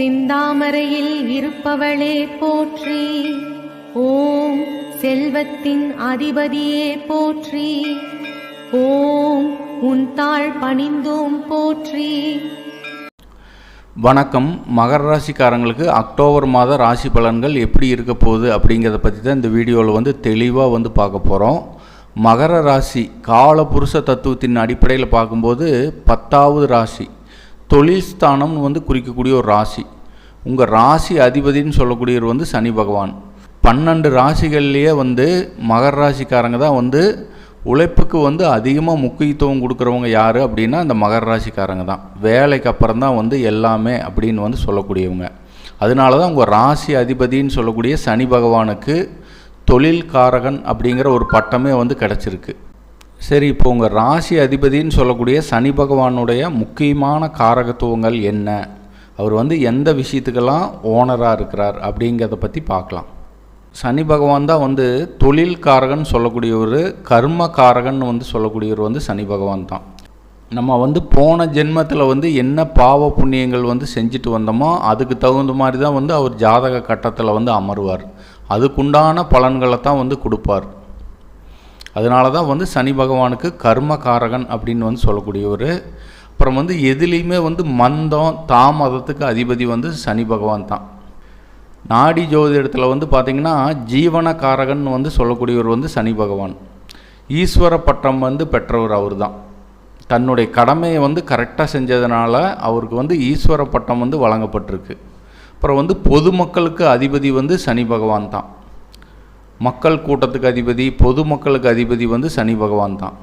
சிந்தாமரையில் இருப்பவளே போற்றி. ஓம் செல்வத்தின் அதிபதியே போற்றி. ஓம் உன் தாழ் பணிந்தோம் போற்றி. வணக்கம். மகர ராசிக்காரங்களுக்கு அக்டோபர் மாத ராசி பலன்கள் எப்படி இருக்க போகுது அப்படிங்கிறத பற்றி தான் இந்த வீடியோவில் வந்து தெளிவாக வந்து பார்க்க போகிறோம் மகர ராசி காலபுருஷ தத்துவத்தின் அடிப்படையில் பார்க்கும்போது பத்தாவது ராசி. தொழில் ஸ்தானம்னு வந்து குறிக்கக்கூடிய ஒரு ராசி. உங்கள் ராசி அதிபதின்னு சொல்லக்கூடியவர் வந்து சனி பகவான். பன்னெண்டு ராசிகள்லேயே வந்து மகர ராசிக்காரங்க தான் வந்து உழைப்புக்கு வந்து அதிகமாக முக்கியத்துவம் கொடுக்குறவங்க யார் அப்படின்னா அந்த மகர ராசிக்காரங்க தான். வேலைக்கு அப்புறம் தான் வந்து எல்லாமே அப்படின்னு வந்து சொல்லக்கூடியவங்க. அதனால தான் உங்கள் ராசி அதிபதின்னு சொல்லக்கூடிய சனி பகவானுக்கு தொழில் காரகன் அப்படிங்கிற ஒரு பட்டமே வந்து கிடச்சிருக்கு. சரி இப்போ உங்கள் ராசி அதிபதின்னு சொல்லக்கூடிய சனி பகவானுடைய முக்கியமான காரகத்துவங்கள் என்ன? அவர் வந்து எந்த விஷயத்துக்கெல்லாம் ஓனராக இருக்கிறார் அப்படிங்கிறத பற்றி பார்க்கலாம். சனி பகவான் தான் வந்து தொழில் காரகன் சொல்லக்கூடியவர் கர்ம காரகன் வந்து சொல்லக்கூடியவர் வந்து சனி பகவான் தான். நம்ம வந்து போன ஜென்மத்தில் வந்து என்ன பாவ புண்ணியங்கள் வந்து செஞ்சுட்டு வந்தோமோ அதுக்கு தகுந்த மாதிரி தான் வந்து அவர் ஜாதக கட்டத்தில் வந்து அமருவார். அதுக்குண்டான பலன்களை தான் வந்து கொடுப்பார். அதனால தான் வந்து சனி பகவானுக்கு கர்மகாரகன் அப்படின்னு வந்து சொல்லக்கூடியவர். அப்புறம் வந்து எதுலேயுமே வந்து மந்தம் தாமதத்துக்கு அதிபதி வந்து சனி பகவான் தான். நாடி ஜோதிடத்தில் வந்து பார்த்திங்கன்னா ஜீவனகாரகன் வந்து சொல்லக்கூடியவர் வந்து சனி பகவான். ஈஸ்வர பட்டம் வந்து பெற்றவர் அவர் தான் தன்னுடைய கடமையை வந்து கரெக்டாக செஞ்சதுனால அவருக்கு வந்து ஈஸ்வர பட்டம் வந்து வழங்கப்பட்டிருக்கு. அப்புறம் வந்து பொதுமக்களுக்கு அதிபதி வந்து சனி பகவான் தான். மக்கள் கூட்டத்துக்கு அதிபதி பொதுமக்களுக்கு அதிபதி வந்து சனி பகவான் தான்.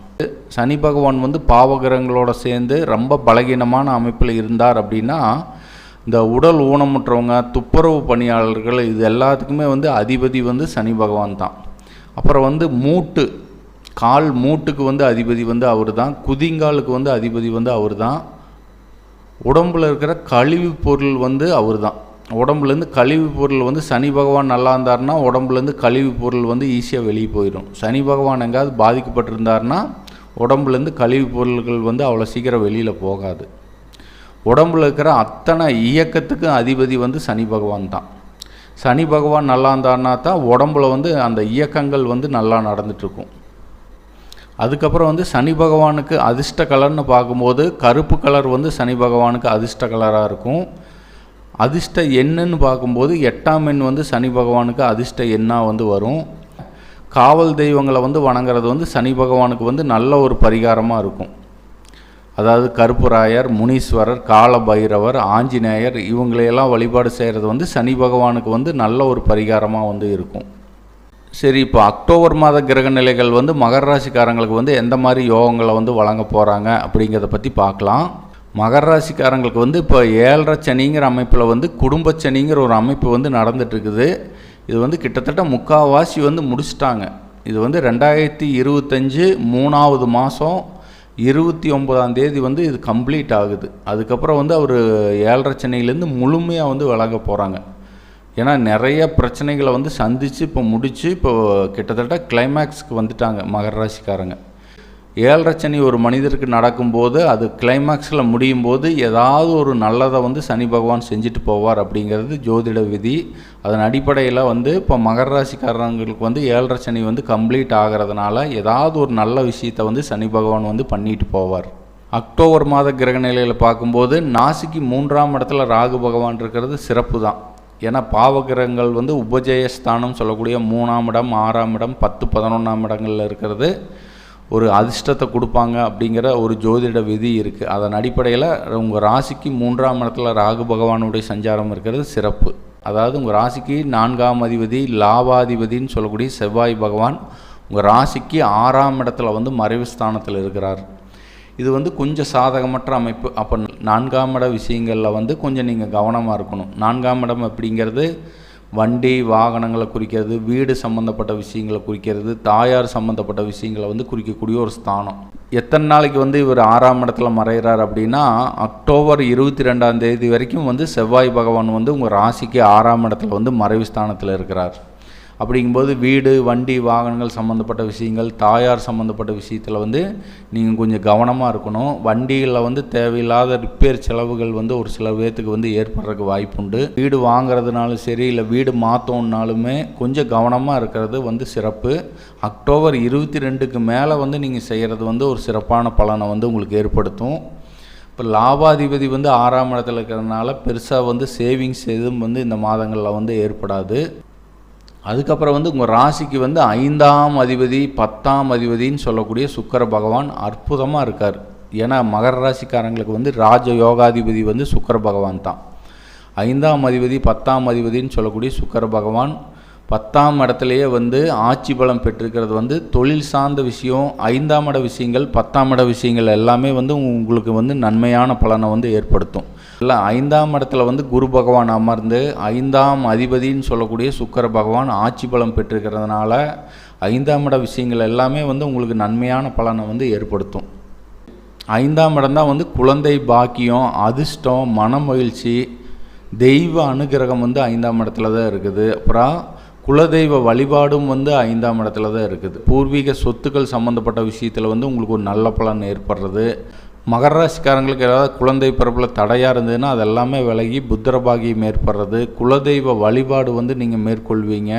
சனி பகவான் வந்து பாவகிரகங்களோட சேர்ந்து ரொம்ப பலகீனமான அமைப்பில் இருந்தார் அப்படின்னா இந்த உடல் ஊனமுற்றவங்க துப்புரவு பணியாளர்கள் இது எல்லாத்துக்குமே வந்து அதிபதி வந்து சனி பகவான் தான். அப்புறம் வந்து மூட்டு கால் மூட்டுக்கு வந்து அதிபதி வந்து அவர் தான். குதிங்காலுக்கு வந்து அதிபதி வந்து அவர் தான். உடம்பில் இருக்கிற கழிவு பொருள் வந்து அவர் தான். உடம்புலேருந்து கழிவு பொருள் வந்து சனி பகவான் நல்லா இருந்தார்னா உடம்புலேருந்து கழிவு பொருள் வந்து ஈஸியாக வெளியே போயிடும். சனி பகவான் எங்காவது பாதிக்கப்பட்டிருந்தார்னா உடம்புலேருந்து கழிவு பொருள்கள் வந்து அவ்வளோ சீக்கிரம் வெளியில் போகாது. உடம்புல இருக்கிற அத்தனை இயக்கத்துக்கும் அதிபதி வந்து சனி பகவான் தான். சனி பகவான் நல்லா இருந்தார்னா தான் உடம்புல வந்து அந்த இயக்கங்கள் வந்து நல்லா நடந்துட்டுருக்கும். அதுக்கப்புறம் வந்து சனி பகவானுக்கு அதிர்ஷ்ட கலர்னு பார்க்கும்போது கருப்பு கலர் வந்து சனி பகவானுக்கு அதிர்ஷ்ட கலராக இருக்கும். அதிர்ஷ்ட எண்ணுன்னு பார்க்கும்போது எட்டாம் எண் வந்து சனி பகவானுக்கு அதிர்ஷ்ட எண்ணாக வந்து வரும். காவல் தெய்வங்களை வந்து வணங்குறது வந்து சனி பகவானுக்கு வந்து நல்ல ஒரு பரிகாரமாக இருக்கும். அதாவது கருப்புராயர் முனீஸ்வரர் காலபைரவர் ஆஞ்சநேயர் இவங்களையெல்லாம் வழிபாடு செய்கிறது வந்து சனி பகவானுக்கு வந்து நல்ல ஒரு பரிகாரமாக வந்து இருக்கும். சரி இப்போ அக்டோபர் மாத கிரக நிலைகள் வந்து மகர ராசிக்காரங்களுக்கு வந்து எந்த மாதிரி யோகங்களை வந்து வழங்க போகிறாங்க அப்படிங்கிறத பற்றி பார்க்கலாம். மகர ராசிக்காரங்களுக்கு வந்து இப்போ ஏழரை சனிங்கிற அமைப்பில் வந்து குடும்ப சனிங்கிற ஒரு அமைப்பு வந்து நடந்துட்டுருக்குது. இது வந்து கிட்டத்தட்ட முக்கால்வாசி வந்து முடிச்சிட்டாங்க. இது வந்து ரெண்டாயிரத்தி இருபத்தஞ்சு மூணாவது மாதம் இருபத்தி ஒம்பதாம் தேதி வந்து இது கம்ப்ளீட் ஆகுது. அதுக்கப்புறம் வந்து அவர் ஏழரை சென்னையிலேருந்து முழுமையாக வந்து விலக போகிறாங்க ஏன்னா நிறைய பிரச்சனைகளை வந்து சந்தித்து இப்போ முடித்து இப்போ கிட்டத்தட்ட கிளைமேக்ஸ்க்கு வந்துட்டாங்க மகர ராசிக்காரங்க. ஏழரை சனி ஒரு மனிதருக்கு நடக்கும்போது அது கிளைமேக்ஸில் முடியும் போது ஏதாவது ஒரு நல்லதை வந்து சனி பகவான் செஞ்சுட்டு போவார் அப்படிங்கிறது ஜோதிட விதி. அதன் அடிப்படையில் வந்து இப்போ மகர ராசிக்காரங்களுக்கு வந்து ஏழரை சனி வந்து கம்ப்ளீட் ஆகிறதுனால ஏதாவது ஒரு நல்ல விஷயத்தை வந்து சனி பகவான் வந்து பண்ணிட்டு போவார். அக்டோபர் மாத கிரக நிலையில் பார்க்கும்போது நாசிக்கு மூன்றாம் இடத்துல ராகு பகவான் இருக்கிறது சிறப்பு தான் ஏன்னா பாவகிரகங்கள் வந்து உபஜயஸ்தானம் சொல்லக்கூடிய மூணாம் இடம் ஆறாம் இடம் பத்து பதினொன்றாம் இடங்களில் இருக்கிறது. ஒரு அதிர்ஷ்டத்தை கொடுப்பாங்க அப்படிங்கிற ஒரு ஜோதிட விதி இருக்குது அதன் அடிப்படையில் உங்கள் ராசிக்கு மூன்றாம் இடத்துல ராகு பகவானுடைய சஞ்சாரம் இருக்கிறது சிறப்பு. அதாவது உங்கள் ராசிக்கு நான்காம் அதிபதி லாபாதிபதின்னு சொல்லக்கூடிய செவ்வாய் பகவான் உங்கள் ராசிக்கு ஆறாம் இடத்துல வந்து மறைவு ஸ்தானத்தில் இருக்கிறார். இது வந்து கொஞ்சம் சாதகமற்ற அமைப்பு. அப்போ நான்காம் இட விஷயங்களில் வந்து கொஞ்சம் நீங்கள் கவனமாக இருக்கணும். நான்காம் இடம் அப்படிங்கிறது வண்டி வாகனங்களை குறிக்கிறது வீடு சம்மந்தப்பட்ட விஷயங்களை குறிக்கிறது தாயார் சம்மந்தப்பட்ட விஷயங்களை வந்து குறிக்கக்கூடிய ஒரு ஸ்தானம். எத்தனை நாளைக்கு வந்து இவர் ஆறாம் இடத்துல மறைகிறார் அப்படின்னா அக்டோபர் இருபத்தி ரெண்டாம் தேதி வரைக்கும் வந்து செவ்வாய் பகவான் வந்து உங்கள் ராசிக்கு ஆறாம் இடத்துல வந்து மறைவு ஸ்தானத்தில் இருக்கிறார். அப்படிங்கும்போது வீடு வண்டி வாகனங்கள் சம்மந்தப்பட்ட விஷயங்கள் தாயார் சம்மந்தப்பட்ட விஷயத்தில் வந்து நீங்கள் கொஞ்சம் கவனமாக இருக்கணும். வண்டிகளில் வந்து தேவையில்லாத ரிப்பேர் செலவுகள் வந்து ஒரு சில பேர்த்துக்கு வந்து ஏற்படுறதுக்கு வாய்ப்புண்டு. வீடு வாங்குறதுனாலும் சரி இல்லை வீடு மாற்றோன்னாலுமே கொஞ்சம் கவனமாக இருக்கிறது வந்து சிறப்பு. அக்டோபர் இருபத்தி ரெண்டுக்கு மேலே வந்து நீங்கள் செய்கிறது வந்து ஒரு சிறப்பான பலனை வந்து உங்களுக்கு ஏற்படுத்தும். இப்போ லாபாதிபதி வந்து ஆறாம் இடத்துல இருக்கிறதுனால பெருசாக வந்து சேவிங்ஸ் எதுவும் வந்து இந்த மாதங்களில் வந்து ஏற்படாது. அதுக்கப்புறம் வந்து உங்கள் ராசிக்கு வந்து ஐந்தாம் அதிபதி பத்தாம் அதிபதின்னு சொல்லக்கூடிய சுக்கர பகவான் அற்புதமாக இருக்கார். ஏன்னா மகர ராசிக்காரங்களுக்கு வந்து ராஜ யோகாதிபதி வந்து சுக்கர பகவான் தான். ஐந்தாம் அதிபதி பத்தாம் அதிபதின்னு சொல்லக்கூடிய சுக்கர பகவான் பத்தாம் இடத்துலையே வந்து ஆட்சி பலம் பெற்றிருக்கிறது வந்து தொழில் சார்ந்த விஷயம் ஐந்தாம் இட விஷயங்கள் பத்தாம் இட விஷயங்கள் எல்லாமே வந்து உங்களுக்கு வந்து நன்மையான பலனை வந்து ஏற்படுத்தும். இல்லை ஐந்தாம் இடத்துல வந்து குரு பகவான் அமர்ந்து ஐந்தாம் அதிபதின்னு சொல்லக்கூடிய சுக்கர பகவான் ஆட்சி பலம் பெற்றிருக்கிறதுனால ஐந்தாம் இட விஷயங்கள் எல்லாமே வந்து உங்களுக்கு நன்மையான பலனை வந்து ஏற்படுத்தும். ஐந்தாம் இடம் தான் வந்து குழந்தை பாக்கியம் அதிர்ஷ்டம் மன மகிழ்ச்சி தெய்வ அனுகிரகம் வந்து ஐந்தாம் இடத்துல தான் இருக்குது. அப்புறம் குலதெய்வ வழிபாடும் வந்து ஐந்தாம் இடத்துல தான் இருக்குது. பூர்வீக சொத்துக்கள் சம்மந்தப்பட்ட விஷயத்தில் வந்து உங்களுக்கு ஒரு நல்ல பலன் ஏற்படுறது. மகர ராசிக்காரங்களுக்கு ஏதாவது குழந்தை பிறப்பில் தடையாக இருந்ததுன்னா அது எல்லாமே விலகி புத்திரபாகியம் ஏற்படுறது. குலதெய்வ வழிபாடு வந்து நீங்கள் மேற்கொள்வீங்க.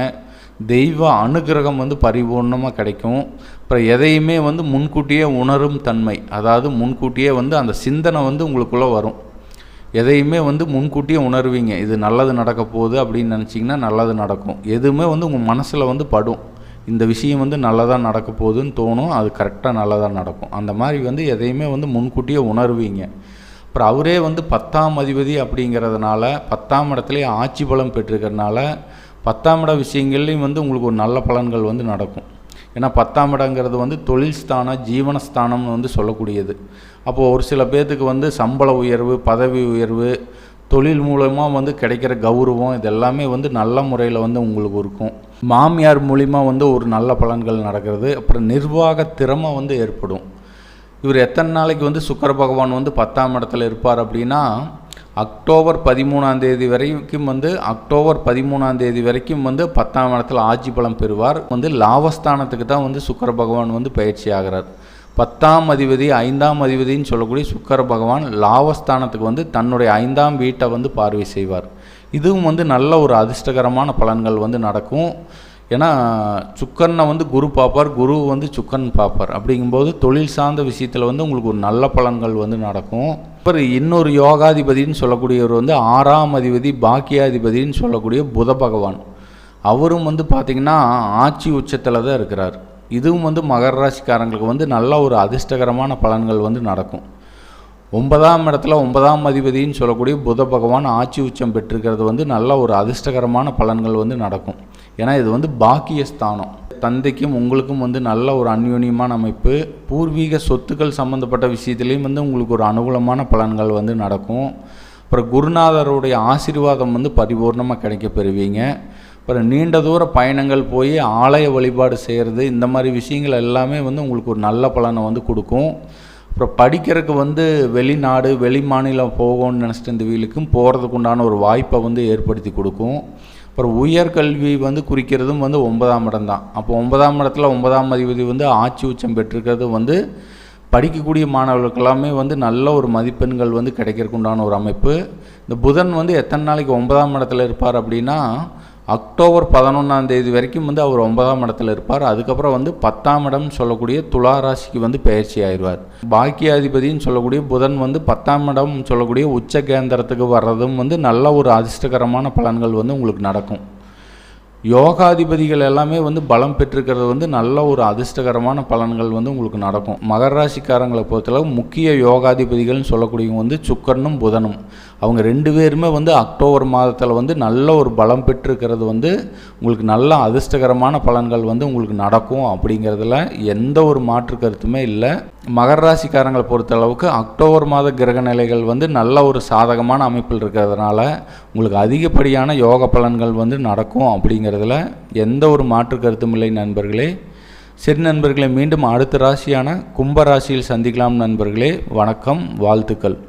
தெய்வ அனுகிரகம் வந்து பரிபூர்ணமாக கிடைக்கும். அப்புறம் எதையுமே வந்து முன்கூட்டியே உணரும் தன்மை. அதாவது முன்கூட்டியே வந்து அந்த சிந்தனை வந்து உங்களுக்குள்ளே வரும். எதையுமே வந்து முன்கூட்டியே உணர்வீங்க. இது நல்லது நடக்க போகுது அப்படின்னு நினச்சிங்கன்னா நல்லது நடக்கும். எதுவுமே வந்து உங்கள் மனசில் வந்து படும். இந்த விஷயம் வந்து நல்லதாக நடக்க போகுதுன்னு தோணும் அது கரெக்டாக நல்லதாக நடக்கும். அந்த மாதிரி வந்து எதையுமே வந்து முன்கூட்டியே உணர்வீங்க. அப்புறம் அவரே வந்து பத்தாம் அதிபதி அப்படிங்கிறதுனால பத்தாம் இடத்துலேயே ஆட்சி பலம் பெற்றிருக்கிறதுனால பத்தாம் இட விஷயங்கள்லையும் வந்து உங்களுக்கு ஒரு நல்ல பலன்கள் வந்து நடக்கும். ஏன்னா பத்தாம் இடங்கிறது வந்து தொழில் ஸ்தானம் ஜீவனஸ்தானம்னு வந்து சொல்லக்கூடியது. அப்போது ஒரு சில பேர்த்துக்கு வந்து சம்பள உயர்வு பதவி உயர்வு தொழில் மூலமாக வந்து கிடைக்கிற கௌரவம் இது எல்லாமே வந்து நல்ல முறையில் வந்து உங்களுக்கு இருக்கும். மாமியார் மூலிமா வந்து ஒரு நல்ல பலன்கள் நடக்கிறது. அப்புறம் நிர்வாக திறமை வந்து ஏற்படும். இவர் எத்தனை நாளைக்கு வந்து சுக்கர பகவான் வந்து பத்தாம் இடத்துல இருப்பார் அப்படின்னா அக்டோபர் பதிமூணாம் தேதி வரைக்கும் வந்து அக்டோபர் பதிமூணாம் தேதி வரைக்கும் வந்து பத்தாம் இடத்துல ஆட்சி பலம் பெறுவார். வந்து லாபஸ்தானத்துக்கு தான் வந்து சுக்கர பகவான் வந்து பயிற்சி ஆகிறார். பத்தாம் அதிபதி ஐந்தாம் அதிபதின்னு சொல்லக்கூடிய சுக்கர பகவான் லாபஸ்தானத்துக்கு வந்து தன்னுடைய ஐந்தாம் வீட்டை வந்து பார்வை செய்வார். இதுவும் வந்து நல்ல ஒரு அதிர்ஷ்டகரமான பலன்கள் வந்து நடக்கும். ஏன்னா சுக்கரனை வந்து குரு பார்ப்பார் குரு வந்து சுக்கன் பார்ப்பார். அப்படிங்கும்போது தொழில் சார்ந்த விஷயத்தில் வந்து உங்களுக்கு ஒரு நல்ல பலன்கள் வந்து நடக்கும். அப்புறம் இன்னொரு யோகாதிபதின்னு சொல்லக்கூடியவர் வந்து ஆறாம் அதிபதி பாக்கியாதிபதின்னு சொல்லக்கூடிய புத பகவான். அவரும் வந்து பார்த்திங்கன்னா ஆட்சி உச்சத்தில் தான் இருக்கிறார். இதுவும் வந்து மகர ராசிக்காரங்களுக்கு வந்து நல்ல ஒரு அதிர்ஷ்டகரமான பலன்கள் வந்து நடக்கும். ஒன்பதாம் இடத்துல ஒன்பதாம் அதிபதினு சொல்லக்கூடிய புத பகவான் ஆட்சி உச்சம் பெற்றிருக்கிறது வந்து நல்ல ஒரு அதிர்ஷ்டகரமான பலன்கள் வந்து நடக்கும். ஏன்னா இது வந்து பாக்கிய ஸ்தானம் தந்தைக்கும் உங்களுக்கும் வந்து நல்ல ஒரு அந்யோன்யமான அமைப்பு. பூர்வீக சொத்துக்கள் சம்மந்தப்பட்ட விஷயத்துலேயும் வந்து உங்களுக்கு ஒரு அனுகூலமான பலன்கள் வந்து நடக்கும். அப்புறம் குருநாதருடைய ஆசீர்வாதம் வந்து பரிபூர்ணமாக கிடைக்க பெறுவீங்க. அப்புறம் நீண்ட தூர பயணங்கள் போய் ஆலய வழிபாடு செய்கிறது இந்த மாதிரி விஷயங்கள் எல்லாமே வந்து உங்களுக்கு ஒரு நல்ல பலனை வந்து கொடுக்கும். அப்புறம் படிக்கிறதுக்கு வந்து வெளிநாடு வெளி மாநிலம் போகணும்னு நினச்சிட்டு இந்த வீலுக்கும் போகிறதுக்கு உண்டான ஒரு வாய்ப்பை வந்து ஏற்படுத்தி கொடுக்கும். அப்புறம் உயர்கல்வி வந்து குறிக்கிறதும் வந்து ஒன்பதாம் இடம் தான். அப்போ ஒன்பதாம் இடத்துல ஒன்பதாம் அதிபதி வந்து ஆட்சி உச்சம் பெற்றிருக்கிறது வந்து படிக்கக்கூடிய மாணவர்களுக்கு எல்லாமே வந்து நல்ல ஒரு மதிப்பெண்கள் வந்து கிடைக்கிறதுக்கு உண்டான ஒரு அமைப்பு. இந்த புதன் வந்து எத்தனை நாளைக்கு ஒன்பதாம் இடத்துல இருப்பார் அப்படின்னா அக்டோபர் பதினொன்றாம் தேதி வரைக்கும் வந்து அவர் ஒன்பதாம் இடத்துல இருப்பார். அதுக்கப்புறம் வந்து பத்தாம் இடம் சொல்லக்கூடிய துலா ராசிக்கு வந்து பயிற்சி ஆயிடுவார். பாக்கியாதிபதினு சொல்லக்கூடிய புதன் வந்து பத்தாம் இடம் சொல்லக்கூடிய உச்ச கேந்திரத்துக்கு வர்றதும் வந்து நல்ல ஒரு அதிர்ஷ்டகரமான பலன்கள் வந்து உங்களுக்கு நடக்கும். யோகாதிபதிகள் எல்லாமே வந்து பலம் பெற்றிருக்கிறது வந்து நல்ல ஒரு அதிர்ஷ்டகரமான பலன்கள் வந்து உங்களுக்கு நடக்கும். மகர ராசிக்காரங்களை பொறுத்தளவு முக்கிய யோகாதிபதிகள்னு சொல்லக்கூடியவங்க வந்து சுக்கரனும் புதனும். அவங்க ரெண்டு பேருமே வந்து அக்டோபர் மாதத்தில் வந்து நல்ல ஒரு பலம் பெற்றிருக்கிறது வந்து உங்களுக்கு நல்ல அதிர்ஷ்டகரமான பலன்கள் வந்து உங்களுக்கு நடக்கும் அப்படிங்கிறதுல எந்த ஒரு மாற்று கருத்துமே இல்லை. மகர ராசிக்காரங்களை பொறுத்தளவுக்கு அக்டோபர் மாத கிரக நிலைகள் வந்து நல்ல ஒரு சாதகமான அமைப்பில் இருக்கிறதுனால உங்களுக்கு அதிகப்படியான யோக பலன்கள் வந்து நடக்கும் அப்படிங்கிறதுல எந்த ஒரு மாற்று கருத்தும் இல்லை நண்பர்களே. சரி நண்பர்களே மீண்டும் அடுத்த ராசியான கும்ப ராசியில் சந்திக்கலாம் நண்பர்களே. வணக்கம் வாழ்த்துக்கள்.